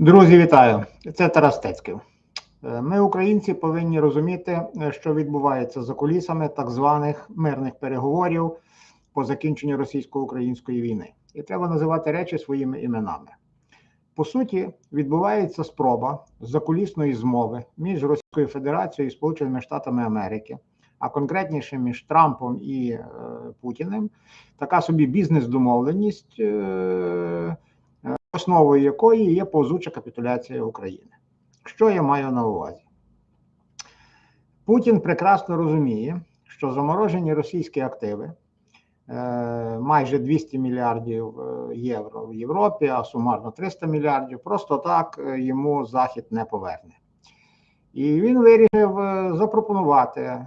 Друзі, вітаю! Це Тарас Стецький. Е, Ми, українці, повинні розуміти, е, що відбувається за кулісами так званих мирних переговорів по закінченню російсько-української війни. І треба називати речі своїми іменами. По суті, відбувається спроба закулісної змови між Російською Федерацією і Сполученими Штатами Америки, а конкретніше між Трампом і е, Путіним, така собі бізнес-домовленість. Е, основою якої є повзуча капітуляція України. Що я маю на увазі? Путін прекрасно розуміє, що заморожені російські активи е, майже 200 мільярдів е, євро в Європі, а сумарно 300 мільярдів, просто так е, йому Захід не поверне. І він вирішив запропонувати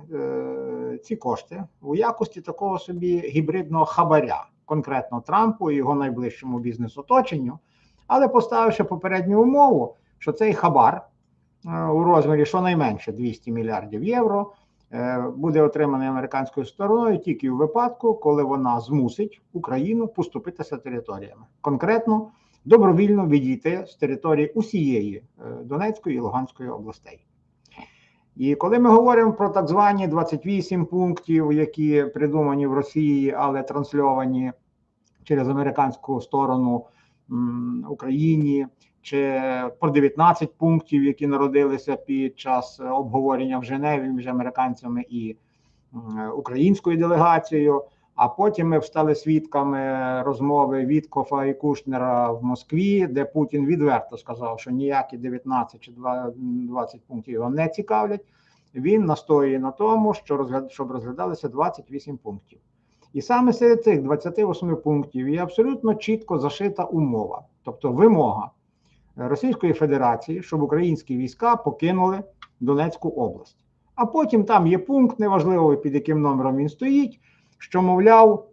ці кошти у якості такого собі гібридного хабаря, конкретно Трампу і його найближчому бізнес-оточенню, але поставивши попередню умову, що цей хабар е, у розмірі щонайменше 200 мільярдів євро е, буде отриманий американською стороною тільки в випадку, коли вона змусить Україну поступитися територіями, конкретно добровільно відійти з території усієї е, Донецької і Луганської областей. І коли ми говоримо про так звані 28 пунктів, які придумані в Росії, але трансльовані через американську сторону Україні, чи про 19 пунктів, які народилися під час обговорення в Женеві між американцями і українською делегацією. А потім ми стали свідками розмови Віткофа і Кушнера в Москві, де Путін відверто сказав, що ніякі 19 чи 20 пунктів його не цікавлять. Він настоює на тому, що розгляд, щоб розглядалися 28 пунктів. І саме серед цих 28 пунктів є абсолютно чітко зашита умова, тобто вимога Російської Федерації, щоб українські війська покинули Донецьку область. А потім там є пункт, неважливо під яким номером він стоїть, що, мовляв,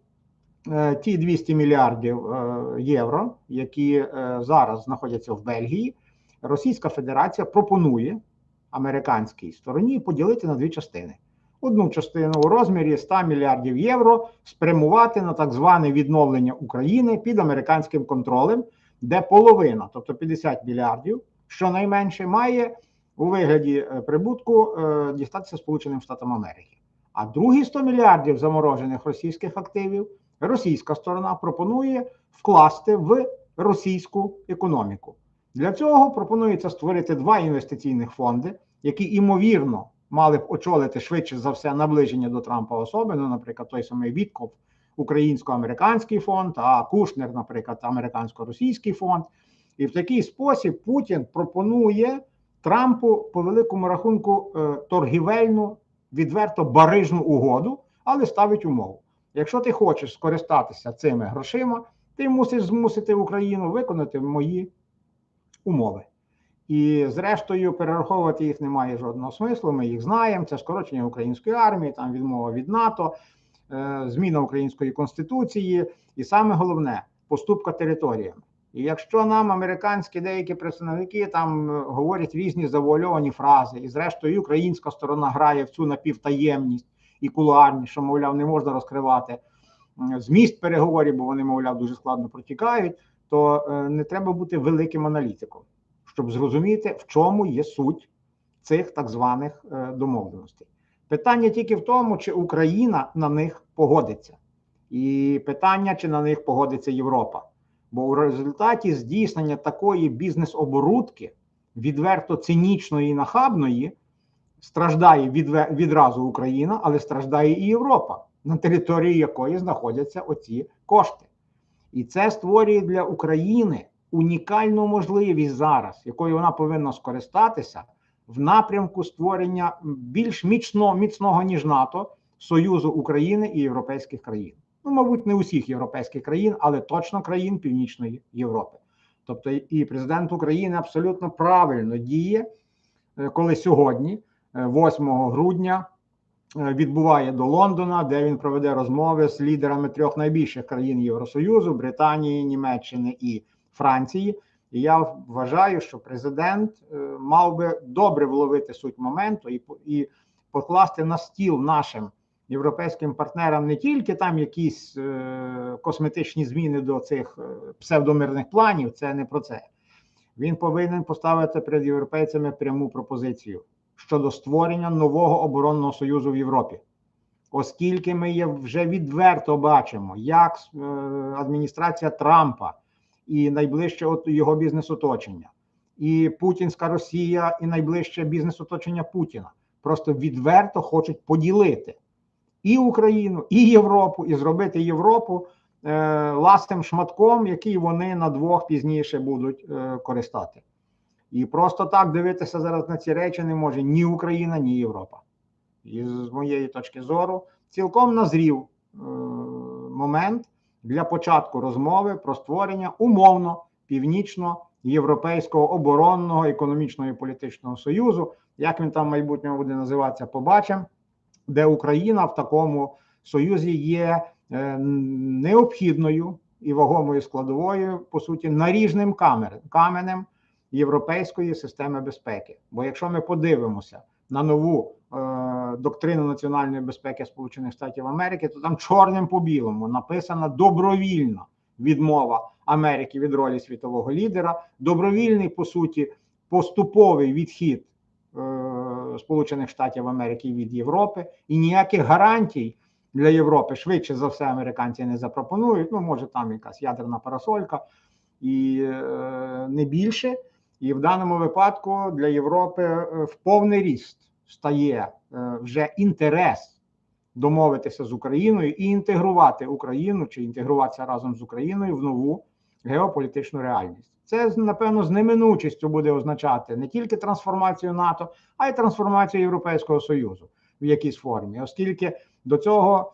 е, ті 200 мільярдів е, євро, які е, зараз знаходяться в Бельгії, Російська Федерація пропонує американській стороні поділити на дві частини. Одну частину у розмірі 100 мільярдів євро спрямувати на так зване відновлення України під американським контролем, де половина, тобто 50 мільярдів, щонайменше має у вигляді е, прибутку е, дістатися Сполученим Штатам Америки. А другі 100 мільярдів заморожених російських активів російська сторона пропонує вкласти в російську економіку. Для цього пропонується створити два інвестиційних фонди, які імовірно мали б очолити швидше за все наближення до Трампа особи. Ну, наприклад, той самий Вітков, українсько-американський фонд, а Кушнер, наприклад, американсько-російський фонд. І в такий спосіб Путін пропонує Трампу по великому рахунку е, торгівельну, відверто барижну угоду, але ставить умову. Якщо ти хочеш скористатися цими грошима, ти мусиш змусити Україну виконати мої умови. І, зрештою, перераховувати їх немає жодного смислу. Ми їх знаємо. Це скорочення української армії, там відмова від НАТО, е, зміна української конституції, і саме головне поступка територіями. І якщо нам американські деякі представники там е, говорять різні завуальовані фрази, і зрештою українська сторона грає в цю напівтаємність і кулуарність, що мовляв не можна розкривати зміст переговорів, бо вони, мовляв, дуже складно протікають, то е, не треба бути великим аналітиком щоб зрозуміти, в чому є суть цих так званих е, домовленостей. Питання тільки в тому, чи Україна на них погодиться, і питання, чи на них погодиться Європа. Бо в результаті здійснення такої бізнес-оборудки, відверто цинічної і нахабної, страждає відразу Україна, але страждає і Європа, на території якої знаходяться оці кошти. І це створює для України унікальну можливість зараз, якою вона повинна скористатися в напрямку створення більш міцно, міцного ніж НАТО Союзу України і європейських країн. Ну, мабуть, не усіх європейських країн, але точно країн Північної Європи. Тобто, і президент України абсолютно правильно діє, е, коли сьогодні, е, 8 грудня, е, відбуває до Лондона, де він проведе розмови з лідерами трьох найбільших країн Євросоюзу Британії, Німеччини і Франції. І я вважаю, що президент е, мав би добре вловити суть моменту і, і покласти на стіл нашим європейським партнерам не тільки там якісь е, косметичні зміни до цих е, псевдомирних планів, це не про це. він повинен поставити перед європейцями пряму пропозицію щодо створення нового оборонного союзу в Європі. Оскільки ми є вже відверто бачимо, як адміністрація Трампа і найближче от його бізнес-оточення, і Путінська Росія, і найближче бізнес-оточення Путіна просто відверто хочуть поділити і Україну, і Європу, і зробити Європу е, ластим шматком, який вони на двох пізніше будуть е, користати. І просто так дивитися зараз на ці речі не може ні Україна, ні Європа. І з моєї точки зору, цілком назрів е, момент для початку розмови про створення умовно північно-європейського оборонного економічного і політичного союзу. Як він там в майбутньому буде називатися, побачимо, де Україна в такому союзі є е, необхідною і вагомою складовою, по суті, наріжним каменем європейської системи безпеки. Бо якщо ми подивимося на нову е, доктрину національної безпеки Сполучених Штатів Америки, то там чорним по білому написана добровільна відмова Америки від ролі світового лідера, добровільний по суті поступовий відхід е, Сполучених Штатів Америки від Європи, і ніяких гарантій для Європи швидше за все американці не запропонують. Ну, може, там якась ядерна парасолька і е, не більше. І в даному випадку для Європи е, в повний ріст стає е, вже інтерес домовитися з Україною і інтегрувати Україну чи інтегруватися разом з Україною в нову геополітичну реальність. Це напевно з неминучістю буде означати не тільки трансформацію НАТО, а й трансформацію Європейського Союзу в якійсь формі, оскільки до цього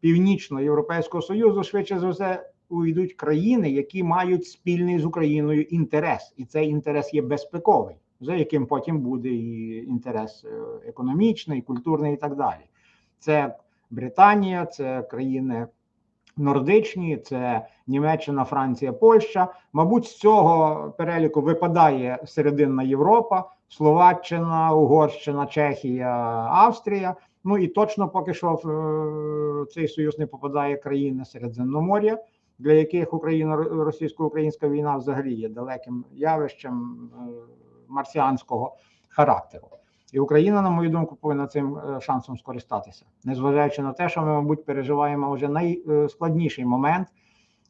північно-європейського союзу швидше за все увійдуть країни, які мають спільний з Україною інтерес, і цей інтерес є безпековий, за яким потім буде і інтерес е, економічний, культурний і так далі. Це Британія, це країни нордичні, це Німеччина, Франція, Польща. Мабуть, з цього переліку випадає серединна Європа, Словаччина, Угорщина, Чехія, Австрія. Ну і точно поки що в е, цей союз не попадає країни Середземномор'я, для яких Україна російсько-українська війна взагалі є далеким явищем е, марсіанського характеру. І Україна, на мою думку, повинна цим е, шансом скористатися, незважаючи на те, що ми, мабуть, переживаємо вже найскладніший момент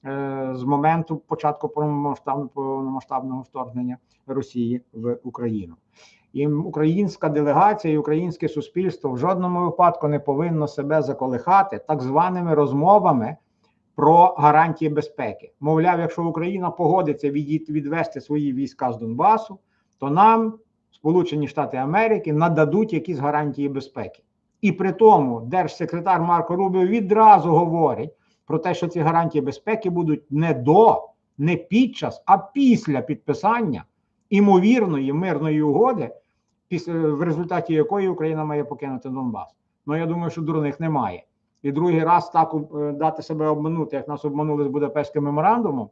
е, з моменту початку повномасштабного повномасштабного вторгнення Росії в Україну. І українська делегація і українське суспільство в жодному випадку не повинно себе заколихати так званими розмовами про гарантії безпеки. Мовляв, якщо Україна погодиться відвести свої війська з Донбасу, то нам Сполучені Штати Америки нададуть якісь гарантії безпеки. І при тому держсекретар Марко Рубіо відразу говорить про те, що ці гарантії безпеки будуть не до, не під час, а після підписання імовірної мирної угоди, в результаті якої Україна має покинути Донбас. Ну я думаю, що дурних немає. І другий раз так е, дати себе обманути, як нас обманули з Будапештським меморандумом,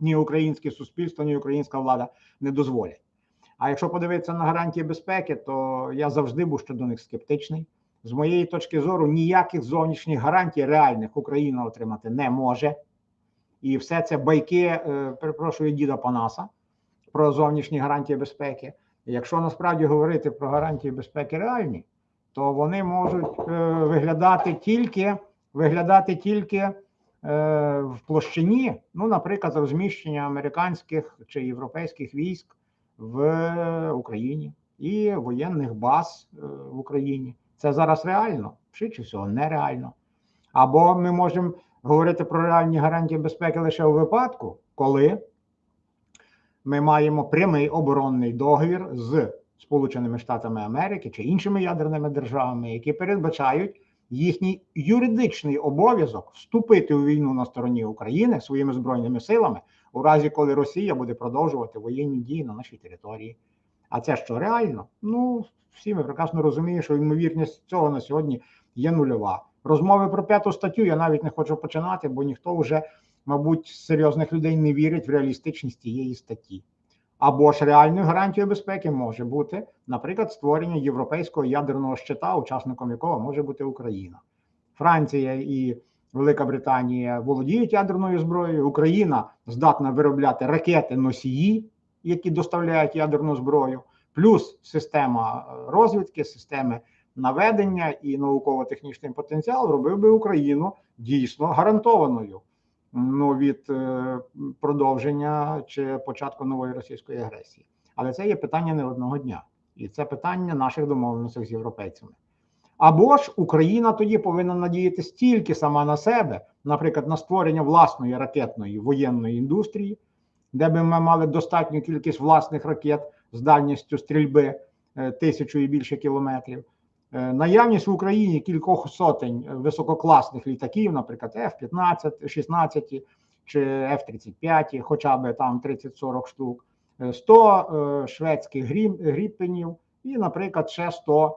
ні українське суспільство, ні українська влада не дозволять. А якщо подивитися на гарантії безпеки, то я завжди був щодо них скептичний. З моєї точки зору, ніяких зовнішніх гарантій реальних Україна отримати не може. І все це байки, е, перепрошую, діда Панаса про зовнішні гарантії безпеки. Якщо насправді говорити про гарантії безпеки реальні, то вони можуть е, виглядати тільки виглядати тільки е, в площині, ну, наприклад, розміщення американських чи європейських військ в Україні і воєнних баз е, в Україні. Це зараз реально, швидше всього, нереально. Або ми можемо говорити про реальні гарантії безпеки лише у випадку, коли ми маємо прямий оборонний договір з Сполученими Штатами Америки чи іншими ядерними державами, які передбачають їхній юридичний обов'язок вступити у війну на стороні України своїми збройними силами у разі, коли Росія буде продовжувати воєнні дії на нашій території. А це що реально? Ну всі ми прекрасно розуміємо, що ймовірність цього на сьогодні є нульова. Розмови про п'яту статтю я навіть не хочу починати, бо ніхто вже, мабуть, з серйозних людей не вірить в реалістичність тієї статті. Або ж реальною гарантією безпеки може бути, наприклад, створення європейського ядерного щита, учасником якого може бути Україна, Франція і Велика Британія володіють ядерною зброєю. Україна здатна виробляти ракети носії які доставляють ядерну зброю, плюс система розвідки, системи наведення і науково-технічний потенціал робив би Україну дійсно гарантованою ну, від е, продовження чи початку нової російської агресії. Але це є питання не одного дня, і це питання наших домовленостей з європейцями. Або ж Україна тоді повинна надіятися тільки сама на себе, наприклад, на створення власної ракетної воєнної індустрії, де би ми мали достатню кількість власних ракет з дальністю стрільби е, тисячу і більше кілометрів. Е, Наявність в Україні кількох сотень висококласних літаків, наприклад, F-15, 16 чи F-35, хоча б там 30-40 штук, е, 100 е, шведських грім, гріппенів і, наприклад, ще 100 е,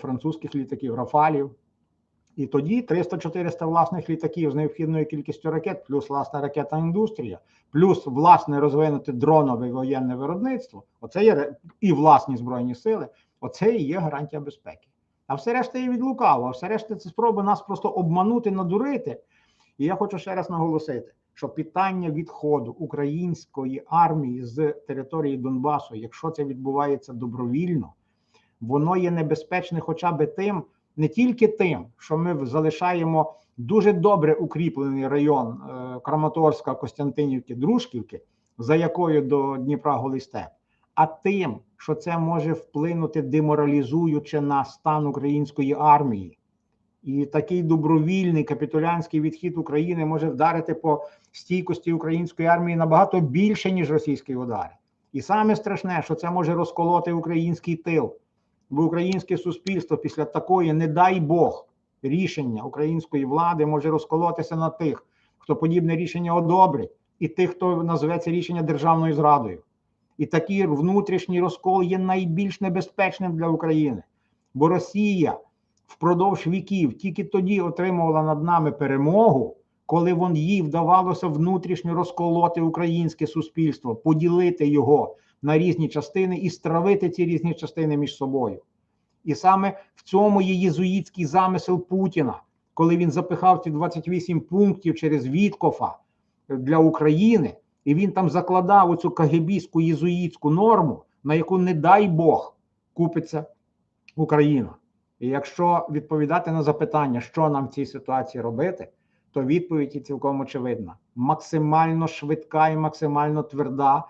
французьких літаків Рафалів. І тоді 300-400 власних літаків з необхідною кількістю ракет, плюс власна ракетна індустрія, плюс власне розвинути дронове воєнне виробництво. Оце є і власні збройні сили. Оце і є гарантія безпеки. А все решта є від лукаво, а все решта це спроби нас просто обманути, надурити. І я хочу ще раз наголосити, що питання відходу української армії з території Донбасу, якщо це відбувається добровільно, воно є небезпечне хоча б тим, не тільки тим, що ми залишаємо дуже добре укріплений район е, Краматорська, Костянтинівки, Дружківки, за якою до Дніпра Голий степ, а тим, що це може вплинути деморалізуючи на стан української армії. І такий добровільний капітулянський відхід України може вдарити по стійкості української армії набагато більше, ніж російський удар. І саме страшне, що це може розколоти український тил. Бо українське суспільство після такої, не дай Бог, рішення української влади може розколотися на тих, хто подібне рішення одобрить, і тих, хто назве це рішення державною зрадою. І такий внутрішній розкол є найбільш небезпечним для України. Бо Росія впродовж віків тільки тоді отримувала над нами перемогу, коли їй вдавалося внутрішньо розколоти українське суспільство, поділити його на різні частини і стравити ці різні частини між собою. І саме в цьому є єзуїтський замисел Путіна, коли він запихав ці 28 пунктів через Віткофа для України, і він там закладав оцю кагебійську єзуїтську норму, на яку, не дай Бог, купиться Україна. І якщо відповідати на запитання, що нам в цій ситуації робити, то відповідь є цілком очевидна: максимально швидка і максимально тверда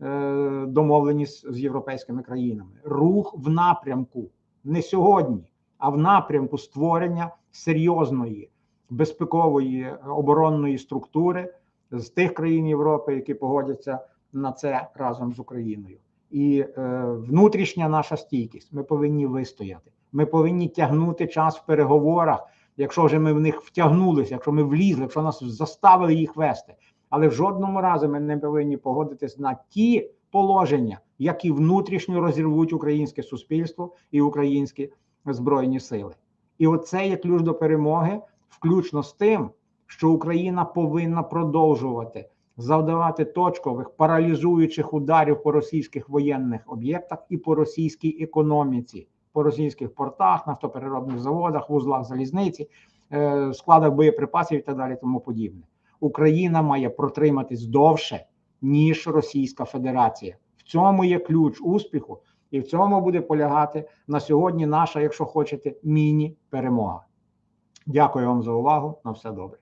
е, домовленість з європейськими країнами. Рух в напрямку не сьогодні, а в напрямку створення серйозної безпекової оборонної структури з тих країн Європи, які погодяться на це разом з Україною. І е, внутрішня наша стійкість. Ми повинні вистояти. Ми повинні тягнути час в переговорах, якщо вже ми в них втягнулися, якщо ми влізли, якщо нас заставили їх вести. Але в жодному разі ми не повинні погодитись на ті положення, які внутрішньо розірвуть українське суспільство і українські збройні сили. І оце є ключ до перемоги, включно з тим, що Україна повинна продовжувати завдавати точкових паралізуючих ударів по російських воєнних об'єктах і по російській економіці, по російських портах, нафтопереробних заводах, вузлах залізниці, е, складах боєприпасів і так далі. Тому подібне. Україна має протриматись довше, ніж Російська Федерація. В цьому є ключ успіху, і в цьому буде полягати на сьогодні наша, якщо хочете, міні-перемога. Дякую вам за увагу. На все добре.